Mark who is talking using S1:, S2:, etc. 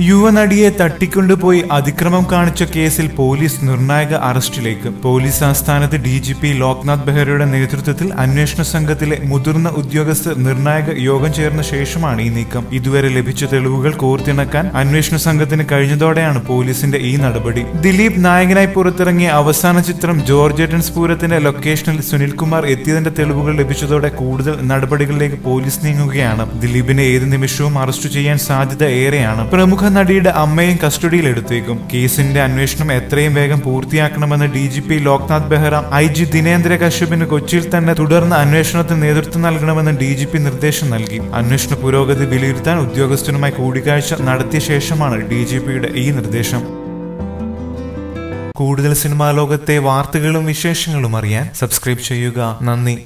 S1: യുവനടിയെ തട്ടിക്കൊണ്ടുപോയി അതിക്രമം കാണിച്ച കേസിൽ പോലീസ് നിർണായക അറസ്റ്റിലേക്ക്. പോലീസ് ആസ്ഥാനത്ത് ഡി ജി പി ലോക്നാഥ് ബെഹ്റയുടെ നേതൃത്വത്തിൽ അന്വേഷണ സംഘത്തിലെ മുതിർന്ന ഉദ്യോഗസ്ഥർ നിർണായക യോഗം ചേർന്ന ശേഷമാണ് ഈ നീക്കം. ഇതുവരെ ലഭിച്ച തെളിവുകൾ കോർത്തിണക്കാൻ അന്വേഷണ സംഘത്തിന് കഴിഞ്ഞതോടെയാണ് പോലീസിന്റെ ഈ നടപടി. ദിലീപ് നായകനായി പുറത്തിറങ്ങിയ അവസാന ചിത്രം ജോർജേട്ടൻ പൂരത്തിന്റെ ലൊക്കേഷനിൽ സുനിൽകുമാർ എത്തിയതിന്റെ തെളിവുകൾ ലഭിച്ചതോടെ കൂടുതൽ നടപടികളിലേക്ക് പോലീസ് നീങ്ങുകയാണ്. ദിലീപിനെ ഏത് നിമിഷവും അറസ്റ്റ് ചെയ്യാൻ സാധ്യത ഏറെയാണ്. പ്രമുഖ നടിയുടെ അമ്മയും കസ്റ്റഡിയിലെടുത്തേക്കും കേസിന്റെ അന്വേഷണം എത്രയും വേഗം പൂർത്തിയാക്കണമെന്ന് D G P Loknath Behra I G Dinendra കശ്യപിന് കൊച്ചിയിൽ തന്നെ തുടർന്ന് അന്വേഷണത്തിന് നേതൃത്വം നൽകണമെന്ന് ഡി ജി പി നിർദ്ദേശം നൽകി. അന്വേഷണ പുരോഗതി വിലയിരുത്താൻ ഉദ്യോഗസ്ഥനുമായി കൂടിക്കാഴ്ച നടത്തിയ ശേഷമാണ് ഡി ജി പിയുടെ ഈ നിർദ്ദേശം. കൂടുതൽ സിനിമാ ലോകത്തെ വാർത്തകളും വിശേഷങ്ങളും അറിയാൻ സബ്സ്ക്രൈബ് ചെയ്യുക. നന്ദി.